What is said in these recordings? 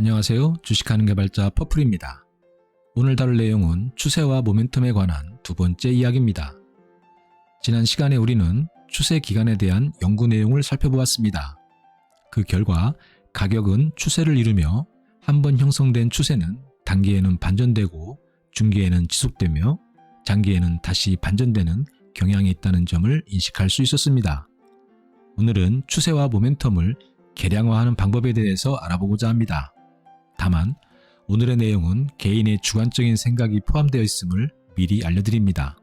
안녕하세요. 주식하는 개발자 퍼플입니다. 오늘 다룰 내용은 추세와 모멘텀에 관한 두 번째 이야기입니다. 지난 시간에 우리는 추세 기간에 대한 연구 내용을 살펴보았습니다. 그 결과 가격은 추세를 이루며 한 번 형성된 추세는 단기에는 반전되고 중기에는 지속되며 장기에는 다시 반전되는 경향이 있다는 점을 인식할 수 있었습니다. 오늘은 추세와 모멘텀을 계량화하는 방법에 대해서 알아보고자 합니다. 다만 오늘의 내용은 개인의 주관적인 생각이 포함되어 있음을 미리 알려드립니다.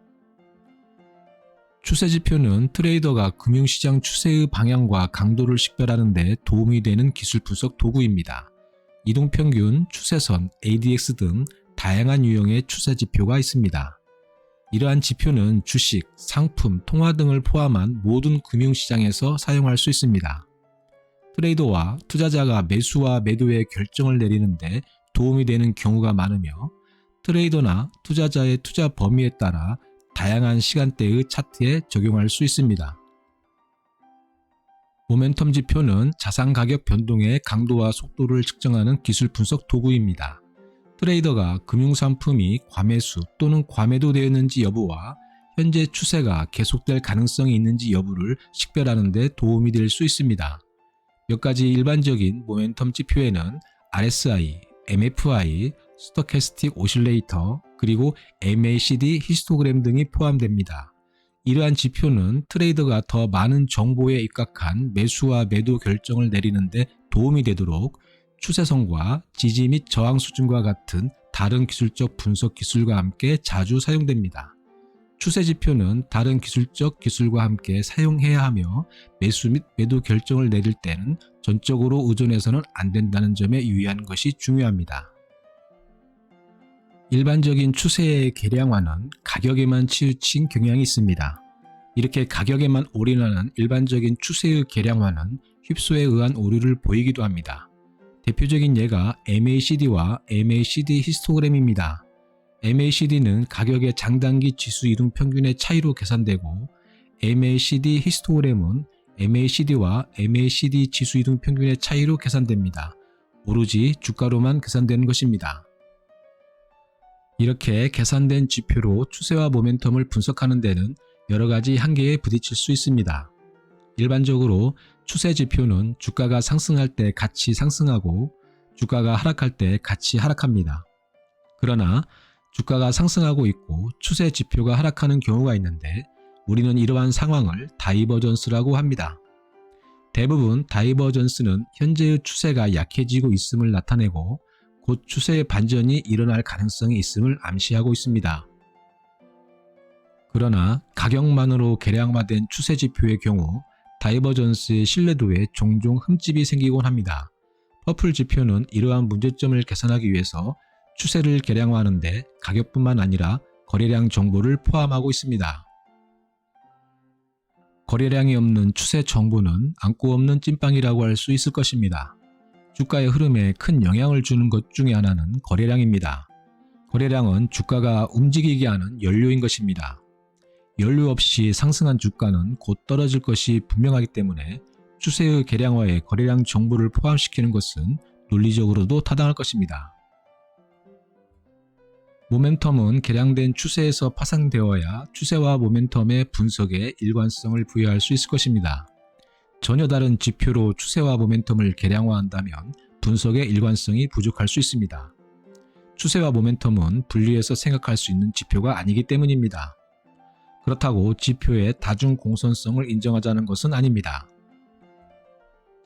추세 지표는 트레이더가 금융시장 추세의 방향과 강도를 식별하는 데 도움이 되는 기술 분석 도구입니다. 이동평균, 추세선, ADX 등 다양한 유형의 추세 지표가 있습니다. 이러한 지표는 주식, 상품, 통화 등을 포함한 모든 금융시장에서 사용할 수 있습니다. 트레이더와 투자자가 매수와 매도의 결정을 내리는데 도움이 되는 경우가 많으며 트레이더나 투자자의 투자 범위에 따라 다양한 시간대의 차트에 적용할 수 있습니다. 모멘텀 지표는 자산 가격 변동의 강도와 속도를 측정하는 기술 분석 도구입니다. 트레이더가 금융상품이 과매수 또는 과매도 되었는지 여부와 현재 추세가 계속될 가능성이 있는지 여부를 식별하는 데 도움이 될 수 있습니다. 몇 가지 일반적인 모멘텀 지표에는 RSI, MFI, 스토캐스틱 오실레이터, 그리고 MACD 히스토그램 등이 포함됩니다. 이러한 지표는 트레이더가 더 많은 정보에 입각한 매수와 매도 결정을 내리는데 도움이 되도록 추세선과 지지 및 저항 수준과 같은 다른 기술적 분석 기술과 함께 자주 사용됩니다. 추세 지표는 다른 기술적 기술과 함께 사용해야 하며 매수 및 매도 결정을 내릴 때는 전적으로 의존해서는 안 된다는 점에 유의하는 것이 중요합니다. 일반적인 추세의 계량화는 가격에만 치우친 경향이 있습니다. 이렇게 가격에만 올인하는 일반적인 추세의 계량화는 휩소에 의한 오류를 보이기도 합니다. 대표적인 예가 MACD와 MACD 히스토그램입니다. MACD는 가격의 장단기 지수 이동 평균의 차이로 계산되고 MACD 히스토그램은 MACD와 MACD 지수 이동 평균의 차이로 계산됩니다. 오로지 주가로만 계산되는 것입니다. 이렇게 계산된 지표로 추세와 모멘텀을 분석하는 데는 여러 가지 한계에 부딪힐 수 있습니다. 일반적으로 추세 지표는 주가가 상승할 때 같이 상승하고 주가가 하락할 때 같이 하락합니다. 그러나 주가가 상승하고 있고 추세 지표가 하락하는 경우가 있는데 우리는 이러한 상황을 다이버전스라고 합니다. 대부분 다이버전스는 현재의 추세가 약해지고 있음을 나타내고 곧 추세의 반전이 일어날 가능성이 있음을 암시하고 있습니다. 그러나 가격만으로 계량화된 추세 지표의 경우 다이버전스의 신뢰도에 종종 흠집이 생기곤 합니다. 퍼플 지표는 이러한 문제점을 개선하기 위해서 추세를 계량화하는데 가격뿐만 아니라 거래량 정보를 포함하고 있습니다. 거래량이 없는 추세 정보는 안고 없는 찐빵이라고 할 수 있을 것입니다. 주가의 흐름에 큰 영향을 주는 것 중에 하나는 거래량입니다. 거래량은 주가가 움직이게 하는 연료인 것입니다. 연료 없이 상승한 주가는 곧 떨어질 것이 분명하기 때문에 추세의 계량화에 거래량 정보를 포함시키는 것은 논리적으로도 타당할 것입니다. 모멘텀은 계량된 추세에서 파생되어야 추세와 모멘텀의 분석에 일관성을 부여할 수 있을 것입니다. 전혀 다른 지표로 추세와 모멘텀을 계량화한다면 분석의 일관성이 부족할 수 있습니다. 추세와 모멘텀은 분리해서 생각할 수 있는 지표가 아니기 때문입니다. 그렇다고 지표의 다중 공선성을 인정하자는 것은 아닙니다.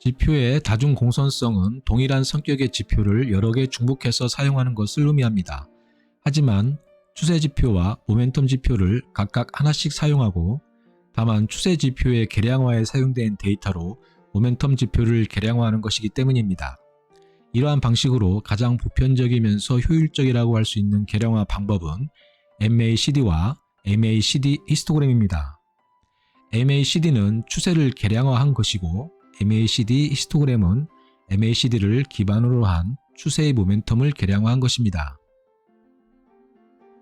지표의 다중 공선성은 동일한 성격의 지표를 여러 개 중복해서 사용하는 것을 의미합니다. 하지만 추세 지표와 모멘텀 지표를 각각 하나씩 사용하고 다만 추세 지표의 계량화에 사용된 데이터로 모멘텀 지표를 계량화하는 것이기 때문입니다. 이러한 방식으로 가장 보편적이면서 효율적이라고 할 수 있는 계량화 방법은 MACD와 MACD 히스토그램입니다. MACD는 추세를 계량화한 것이고 MACD 히스토그램은 MACD를 기반으로 한 추세의 모멘텀을 계량화한 것입니다.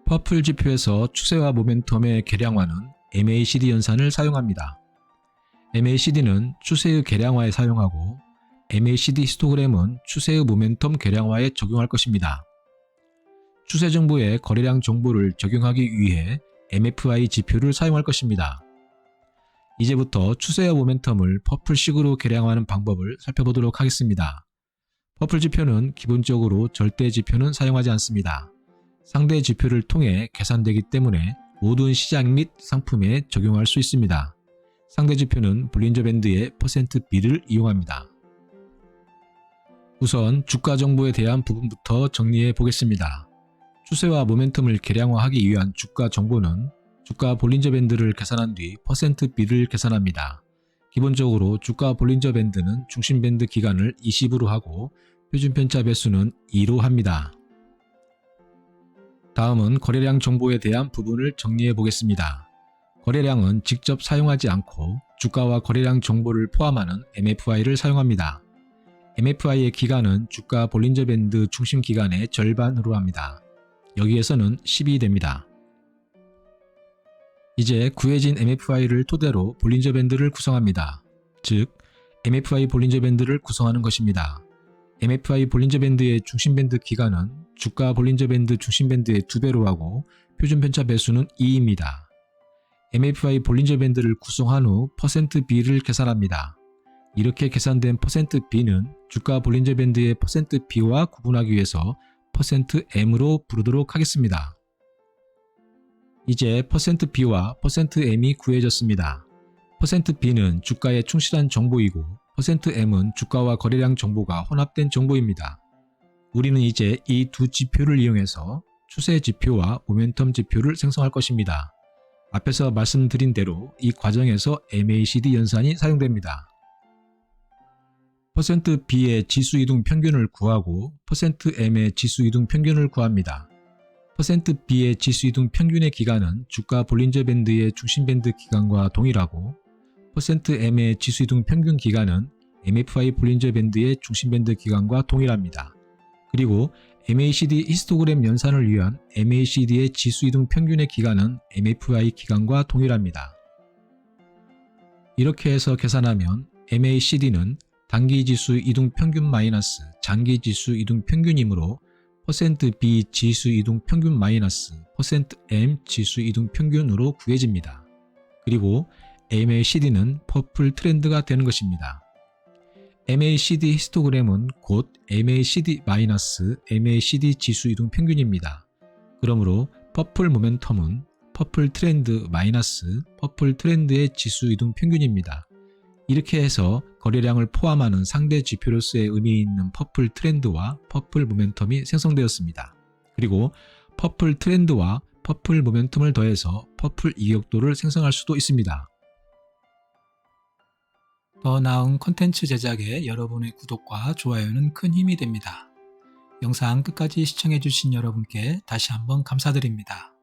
퍼플 지표에서 추세와 모멘텀의 계량화는 MACD 연산을 사용합니다. MACD는 추세의 계량화에 사용하고 MACD 히스토그램은 추세의 모멘텀 계량화에 적용할 것입니다. 추세 정보에 거래량 정보를 적용하기 위해 MFI 지표를 사용할 것입니다. 이제부터 추세와 모멘텀을 퍼플식으로 계량하는 방법을 살펴보도록 하겠습니다. 퍼플 지표는 기본적으로 절대 지표는 사용하지 않습니다. 상대 지표를 통해 계산되기 때문에 모든 시장 및 상품에 적용할 수 있습니다. 상대 지표는 볼린저 밴드의 퍼센트 B를 이용합니다. 우선 주가 정보에 대한 부분부터 정리해 보겠습니다. 추세와 모멘텀을 계량화하기 위한 주가 정보는 주가 볼린저 밴드를 계산한 뒤 퍼센트 B를 계산합니다. 기본적으로 주가 볼린저 밴드는 중심 밴드 기간을 20으로 하고 표준 편차 배수는 2로 합니다. 다음은 거래량 정보에 대한 부분을 정리해 보겠습니다. 거래량은 직접 사용하지 않고 주가와 거래량 정보를 포함하는 MFI를 사용합니다. MFI의 기간은 주가 볼린저 밴드 중심 기간의 절반으로 합니다. 여기에서는 10이 됩니다. 이제 구해진 MFI를 토대로 볼린저 밴드를 구성합니다. 즉, MFI 볼린저 밴드를 구성하는 것입니다. MFI 볼린저 밴드의 중심 밴드 기간은 주가 볼린저 밴드 중심 밴드의 2배로 하고 표준 편차 배수는 2입니다. MFI 볼린저 밴드를 구성한 후 퍼센트 B를 계산합니다. 이렇게 계산된 퍼센트 B는 주가 볼린저 밴드의 퍼센트 B와 구분하기 위해서 퍼센트 M으로 부르도록 하겠습니다. 이제 퍼센트 B와 퍼센트 M이 구해졌습니다. 퍼센트 B는 주가에 충실한 정보이고 M은 주가와 거래량 정보가 혼합된 정보입니다. 우리는 이제 이 두 지표를 이용해서 추세 지표와 모멘텀 지표를 생성할 것입니다. 앞에서 말씀드린 대로 이 과정에서 MACD 연산이 사용됩니다. B의 지수 이동 평균을 구하고 M의 지수 이동 평균을 구합니다. B의 지수 이동 평균의 기간은 주가 볼린저 밴드의 중심 밴드 기간과 동일하고 퍼센트 M의 지수 이동 평균 기간은 MFI 볼린저 밴드의 중심 밴드 기간과 동일합니다. 그리고 MACD 히스토그램 연산을 위한 MACD의 지수 이동 평균의 기간은 MFI 기간과 동일합니다. 이렇게 해서 계산하면 MACD는 단기 지수 이동 평균 마이너스 장기 지수 이동 평균이므로 %B 지수 이동 평균 마이너스 %M 지수 이동 평균으로 구해집니다. 그리고 MACD는 퍼플 트렌드가 되는 것입니다. MACD 히스토그램은 곧 MACD-MACD 지수 이동 평균입니다. 그러므로 퍼플 모멘텀은 퍼플 트렌드 마이너스 퍼플 트렌드의 지수 이동 평균입니다. 이렇게 해서 거래량을 포함하는 상대 지표로서의 의미 있는 퍼플 트렌드와 퍼플 모멘텀이 생성되었습니다. 그리고 퍼플 트렌드와 퍼플 모멘텀을 더해서 퍼플 이격도를 생성할 수도 있습니다. 더 나은 컨텐츠 제작에 여러분의 구독과 좋아요는 큰 힘이 됩니다. 영상 끝까지 시청해주신 여러분께 다시 한번 감사드립니다.